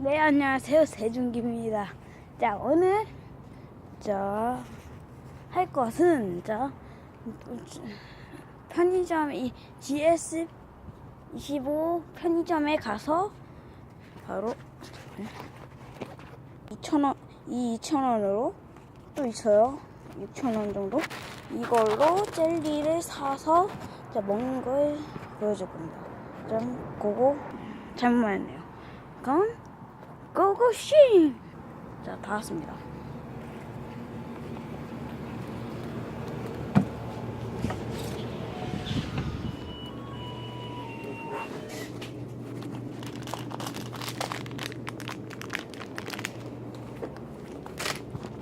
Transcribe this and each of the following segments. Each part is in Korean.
네 안녕하세요 세준기입니다. 자 오늘 저 할 것은 저 편의점 이 GS 25 편의점에 가서 바로 2,000원 이 2,000원으로 또 있어요 6,000원 정도 이걸로 젤리를 사서 자 먹는 걸 보여줄 겁니다. 좀 고고 잘못했네요. 그럼 고고싱! 자, 다 왔습니다.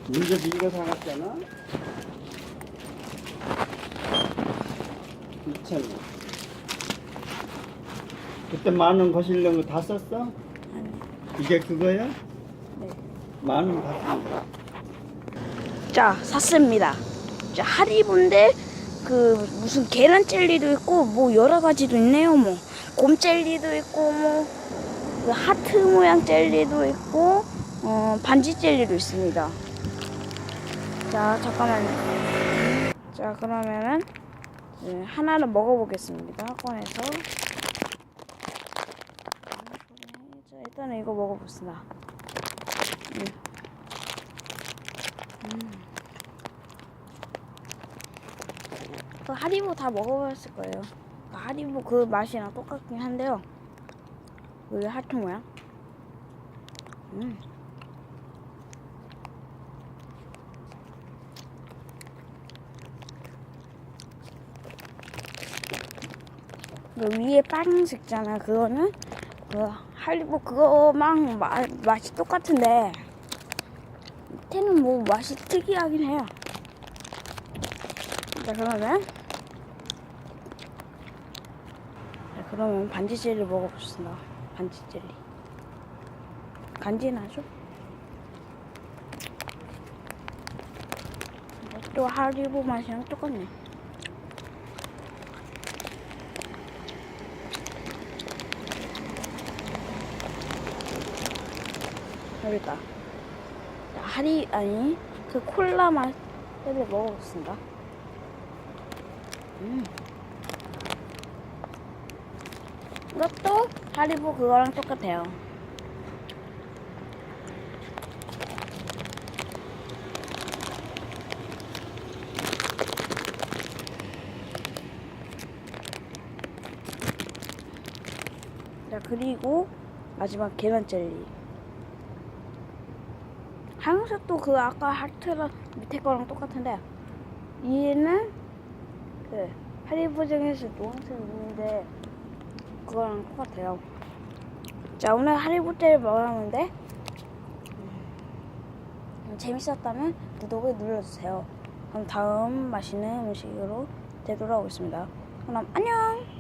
문제도 이거 사갔잖아? 2,000원. 그때 만원 거실려고 다 썼어? 이게 그거야? 네. 만원 받습니다. 자, 샀습니다. 자, 하리보인데 그 무슨 계란 젤리도 있고 뭐 여러 가지도 있네요. 뭐 곰 젤리도 있고 뭐 그 하트 모양 젤리도 있고 어, 반지 젤리도 있습니다. 자, 잠깐만요. 자, 그러면은 네, 하나는 먹어보겠습니다. 꺼내서. 자, 일단은 이거 먹어봅시다. 음. 그 하리보 다 먹어봤을 거예요. 그 하리보 그 맛이랑 똑같긴 한데요. 왜 하트 모양? 음. 그 위에 빨간색잖아. 그거는 그 하리보 그거랑 마, 맛이 똑같은데 밑에는 뭐 맛이 특이하긴 해요. 자 그러면 자, 그러면 반지 젤리 먹어봅시다. 반지 젤리. 간지나죠? 또 하리보 맛이랑 똑같네. 자, 하리 아니 그 콜라 맛 젤리 먹어보겠습니다. 음. 이것도 하리보 그거랑 똑같아요. 자 그리고 마지막 계란 젤리. 하얀색도 그 아까 하트랑 밑에 거랑 똑같은데 얘는 그 하리보 중에서 노란색 있는데 그거랑 똑같아요. 자 오늘 하리보 때를 먹었는데 음, 재밌었다면 구독을 눌러주세요. 그럼 다음 맛있는 음식으로 되돌아오겠습니다. 그럼 안녕.